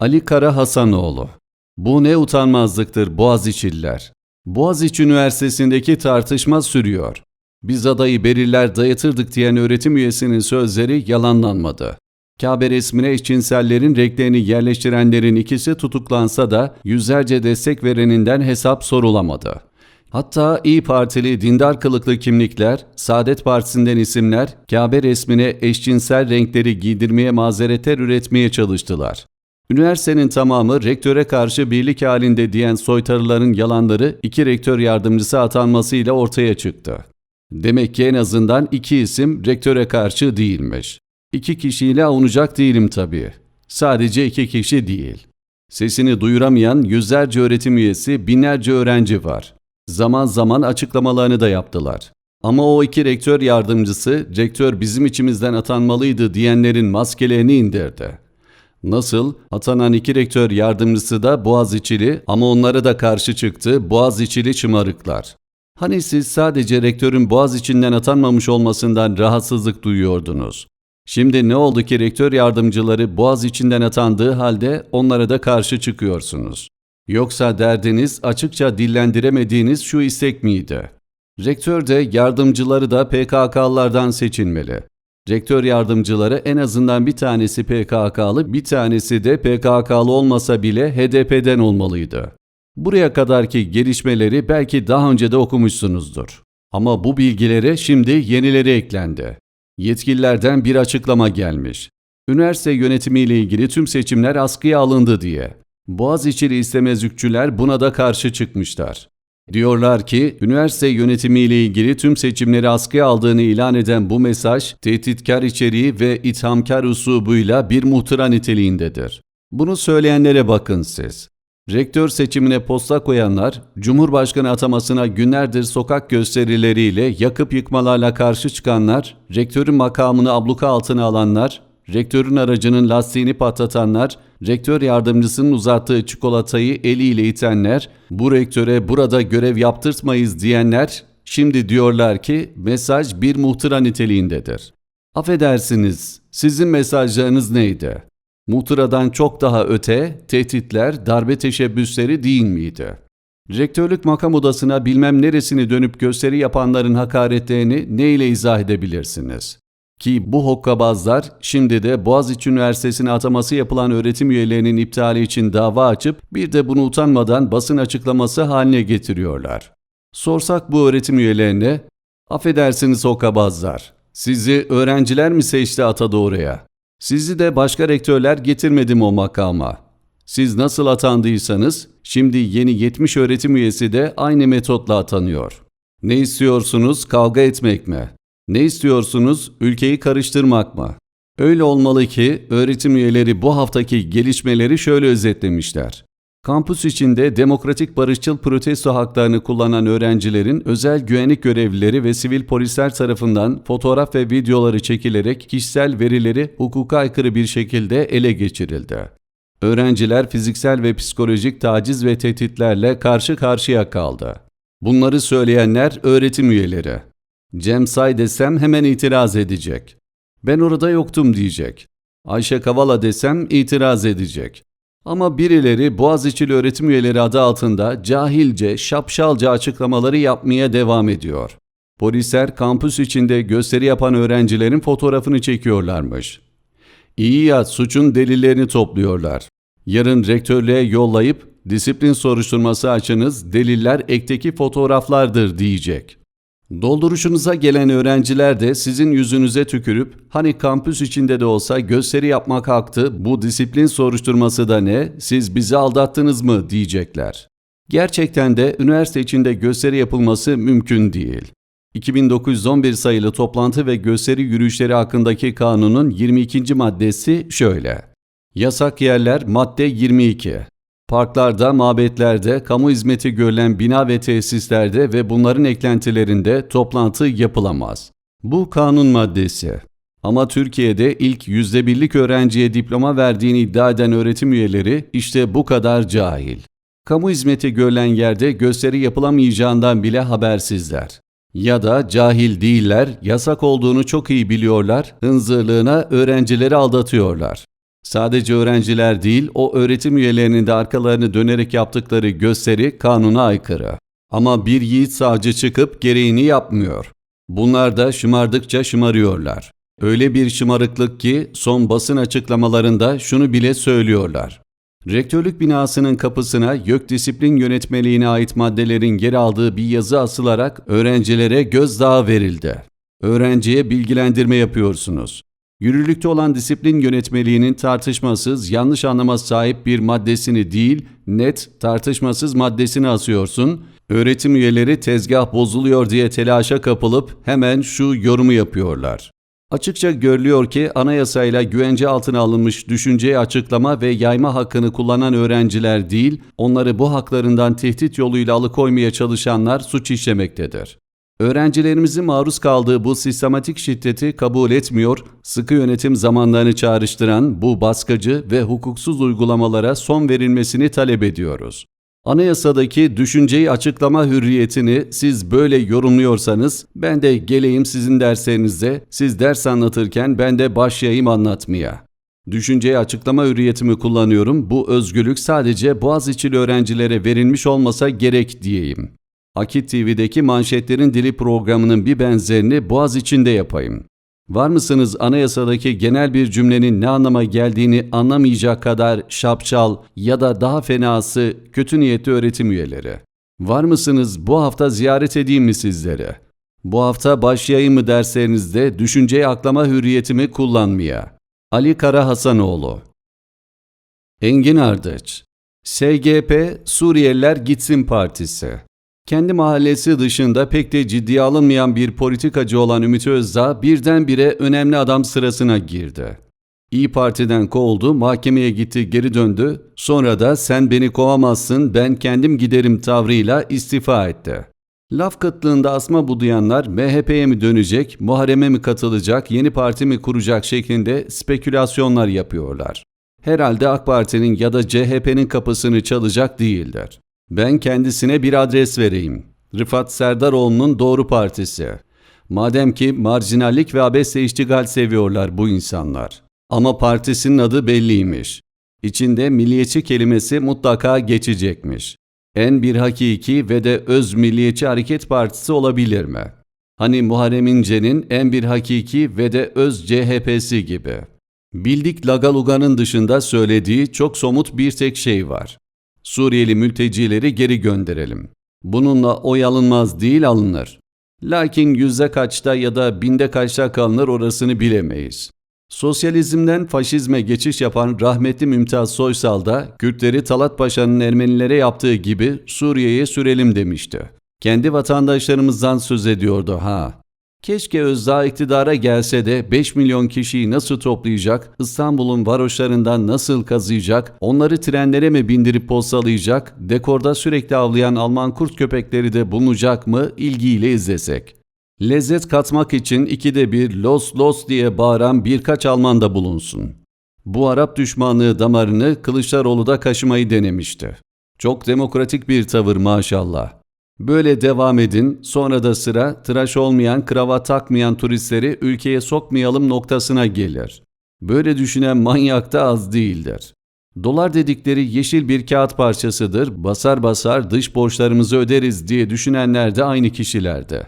Ali Kara Hasanoğlu Bu ne utanmazlıktır Boğaziçi'liler. Boğaziçi Üniversitesi'ndeki tartışma sürüyor. Biz adayı belirler dayatırdık diyen öğretim üyesinin sözleri yalanlanmadı. Kabe resmine eşcinsellerin renklerini yerleştirenlerin ikisi tutuklansa da yüzlerce destek vereninden hesap sorulamadı. Hatta İyi Partili dindar kılıklı kimlikler, Saadet Partisi'nden isimler Kabe resmine eşcinsel renkleri giydirmeye mazeretler üretmeye çalıştılar. Üniversitenin tamamı rektöre karşı birlik halinde diyen soytarıların yalanları iki rektör yardımcısı atanmasıyla ortaya çıktı. Demek ki en azından iki isim rektöre karşı değilmiş. İki kişiyle avunacak değilim tabii. Sadece iki kişi değil. Sesini duyuramayan yüzlerce öğretim üyesi, binlerce öğrenci var. Zaman zaman açıklamalarını da yaptılar. Ama o iki rektör yardımcısı, rektör bizim içimizden atanmalıydı diyenlerin maskelerini indirdi. Nasıl? Atanan iki rektör yardımcısı da Boğaziçi'li ama onlara da karşı çıktı Boğaziçi'li şımarıklar. Hani siz sadece rektörün Boğaziçi'nden atanmamış olmasından rahatsızlık duyuyordunuz. Şimdi ne oldu ki rektör yardımcıları Boğaziçi'nden atandığı halde onlara da karşı çıkıyorsunuz? Yoksa derdiniz açıkça dillendiremediğiniz şu istek miydi? Rektör de yardımcıları da PKK'lardan seçilmeli. Rektör yardımcıları en azından bir tanesi PKK'lı, bir tanesi de PKK'lı olmasa bile HDP'den olmalıydı. Buraya kadarki gelişmeleri belki daha önce de okumuşsunuzdur. Ama bu bilgilere şimdi yenileri eklendi. Yetkililerden bir açıklama gelmiş. Üniversite yönetimiyle ilgili tüm seçimler askıya alındı diye. Boğaziçi'li istemezlikçüler buna da karşı çıkmışlar. Diyorlar ki üniversite yönetimiyle ilgili tüm seçimleri askıya aldığını ilan eden bu mesaj tehditkar içeriği ve ithamkar usubuyla bir muhtıra niteliğindedir. Bunu söyleyenlere bakın siz. Rektör seçimine posta koyanlar, Cumhurbaşkanı atamasına günlerdir sokak gösterileriyle yakıp yıkmalarla karşı çıkanlar, rektörün makamını abluka altına alanlar, rektörün aracının lastiğini patlatanlar, rektör yardımcısının uzattığı çikolatayı eliyle itenler, bu rektöre burada görev yaptırtmayız diyenler, şimdi diyorlar ki mesaj bir muhtıra niteliğindedir. Affedersiniz, sizin mesajlarınız neydi? Muhtıradan çok daha öte, tehditler, darbe teşebbüsleri değil miydi? Rektörlük makam odasına bilmem neresini dönüp gösteri yapanların hakaretlerini ne ile izah edebilirsiniz? Ki bu hokkabazlar şimdi de Boğaziçi Üniversitesi'ne ataması yapılan öğretim üyelerinin iptali için dava açıp bir de bunu utanmadan basın açıklaması haline getiriyorlar. Sorsak bu öğretim üyelerine, affedersiniz hokkabazlar, sizi öğrenciler mi seçti ata doğruya? Sizi de başka rektörler getirmedi mi o makama? Siz nasıl atandıysanız şimdi yeni 70 öğretim üyesi de aynı metotla atanıyor. Ne istiyorsunuz kavga etmek mi? Ne istiyorsunuz ülkeyi karıştırmak mı? Öyle olmalı ki öğretim üyeleri bu haftaki gelişmeleri şöyle özetlemişler. Kampüs içinde demokratik barışçıl protesto haklarını kullanan öğrencilerin özel güvenlik görevlileri ve sivil polisler tarafından fotoğraf ve videoları çekilerek kişisel verileri hukuka aykırı bir şekilde ele geçirildi. Öğrenciler fiziksel ve psikolojik taciz ve tehditlerle karşı karşıya kaldı. Bunları söyleyenler öğretim üyeleri. Cem Say desem hemen itiraz edecek. Ben orada yoktum diyecek. Ayşe Kavala desem itiraz edecek. Ama birileri Boğaziçi'li öğretim üyeleri adı altında cahilce, şapşalca açıklamaları yapmaya devam ediyor. Polisler kampüs içinde gösteri yapan öğrencilerin fotoğrafını çekiyorlarmış. İyi ya suçun delillerini topluyorlar. Yarın rektörlüğe yollayıp disiplin soruşturması açınız deliller ekteki fotoğraflardır diyecek. Dolduruşunuza gelen öğrenciler de sizin yüzünüze tükürüp hani kampüs içinde de olsa gösteri yapmak haktı bu disiplin soruşturması da ne siz bizi aldattınız mı diyecekler. Gerçekten de üniversite içinde gösteri yapılması mümkün değil. 2911 sayılı toplantı ve gösteri yürüyüşleri hakkındaki kanunun 22. maddesi şöyle. Yasak yerler madde 22. Parklarda, mabetlerde, kamu hizmeti görülen bina ve tesislerde ve bunların eklentilerinde toplantı yapılamaz. Bu kanun maddesi. Ama Türkiye'de ilk yüzde birlik öğrenciye diploma verdiğini iddia eden öğretim üyeleri işte bu kadar cahil. Kamu hizmeti görülen yerde gösteri yapılamayacağından bile habersizler. Ya da cahil değiller, yasak olduğunu çok iyi biliyorlar, hınzırlığına öğrencileri aldatıyorlar. Sadece öğrenciler değil, o öğretim üyelerinin de arkalarını dönerek yaptıkları gösteri kanuna aykırı. Ama bir yiğit savcı çıkıp gereğini yapmıyor. Bunlar da şımardıkça şımarıyorlar. Öyle bir şımarıklık ki son basın açıklamalarında şunu bile söylüyorlar. Rektörlük binasının kapısına YÖK Disiplin Yönetmeliğine ait maddelerin yer aldığı bir yazı asılarak öğrencilere gözdağı verildi. Öğrenciye bilgilendirme yapıyorsunuz. Yürürlükte olan disiplin yönetmeliğinin tartışmasız, yanlış anlama sahip bir maddesini değil, net, tartışmasız maddesini asıyorsun. Öğretim üyeleri tezgah bozuluyor diye telaşa kapılıp hemen şu yorumu yapıyorlar. Açıkça görülüyor ki anayasayla güvence altına alınmış düşünceyi açıklama ve yayma hakkını kullanan öğrenciler değil, onları bu haklarından tehdit yoluyla alıkoymaya çalışanlar suç işlemektedir. Öğrencilerimizin maruz kaldığı bu sistematik şiddeti kabul etmiyor, sıkı yönetim zamanlarını çağrıştıran bu baskıcı ve hukuksuz uygulamalara son verilmesini talep ediyoruz. Anayasadaki düşünceyi açıklama hürriyetini siz böyle yorumluyorsanız ben de geleyim sizin derslerinizde, siz ders anlatırken ben de başlayayım anlatmaya. Düşünceyi açıklama hürriyetimi kullanıyorum. Bu özgürlük sadece Boğaziçi'li öğrencilere verilmiş olmasa gerek diyeyim. Akit TV'deki manşetlerin dili programının bir benzerini Boğaz içinde yapayım. Var mısınız anayasadaki genel bir cümlenin ne anlama geldiğini anlamayacak kadar şapçal ya da daha fenası kötü niyetli öğretim üyeleri? Var mısınız bu hafta ziyaret edeyim mi sizlere? Bu hafta başlayayım mı derslerinizde düşünceyi aklama hürriyetimi kullanmaya? Ali Kara Hasanoğlu Engin Ardıç SGP Suriyeliler Gitsin Partisi kendi mahallesi dışında pek de ciddiye alınmayan bir politikacı olan Ümit Özdağ birdenbire önemli adam sırasına girdi. İyi Parti'den kovuldu, mahkemeye gitti, geri döndü. Sonra da sen beni kovamazsın, ben kendim giderim tavrıyla istifa etti. Laf kıtlığında asma budayanlar MHP'ye mi dönecek, Muharrem'e mi katılacak, yeni parti mi kuracak şeklinde spekülasyonlar yapıyorlar. Herhalde AK Parti'nin ya da CHP'nin kapısını çalacak değildir. Ben kendisine bir adres vereyim. Rıfat Serdaroğlu'nun Doğru Partisi. Madem ki marjinallik ve abesle iştigal seviyorlar bu insanlar. Ama partisinin adı belliymiş. İçinde milliyetçi kelimesi mutlaka geçecekmiş. En bir hakiki ve de öz milliyetçi hareket partisi olabilir mi? Hani Muharrem İnce'nin en bir hakiki ve de öz CHP'si gibi. Bildik Lagaluga'nın dışında söylediği çok somut bir tek şey var. Suriyeli mültecileri geri gönderelim. Bununla oy alınmaz değil alınır. Lakin yüzde kaçta ya da binde kaçta kalınır orasını bilemeyiz. Sosyalizmden faşizme geçiş yapan rahmetli Mümtaz Soysal da Kürtleri Talat Paşa'nın Ermenilere yaptığı gibi Suriye'ye sürelim demişti. Kendi vatandaşlarımızdan söz ediyordu ha. Keşke Özdağ iktidara gelse de 5 milyon kişiyi nasıl toplayacak, İstanbul'un varoşlarından nasıl kazıyacak, onları trenlere mi bindirip postalayacak, dekorda sürekli avlayan Alman kurt köpekleri de bulunacak mı ilgiyle izlesek. Lezzet katmak için ikide bir los los diye bağıran birkaç Alman da bulunsun. Bu Arap düşmanlığı damarını Kılıçdaroğlu da kaşımayı denemişti. Çok demokratik bir tavır maşallah. Böyle devam edin, sonra da sıra tıraş olmayan, kravat takmayan turistleri ülkeye sokmayalım noktasına gelir. Böyle düşünen manyak da az değildir. Dolar dedikleri yeşil bir kağıt parçasıdır, basar basar dış borçlarımızı öderiz diye düşünenler de aynı kişilerdi.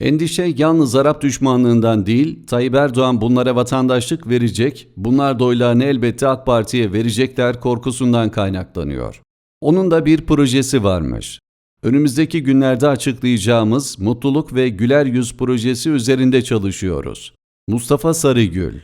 Endişe yalnız Arap düşmanlığından değil, Tayyip Erdoğan bunlara vatandaşlık verecek, bunlar doylarını elbette AK Parti'ye verecekler korkusundan kaynaklanıyor. Onun da bir projesi varmış. Önümüzdeki günlerde açıklayacağımız Mutluluk ve Güler Yüz projesi üzerinde çalışıyoruz. Mustafa Sarıgül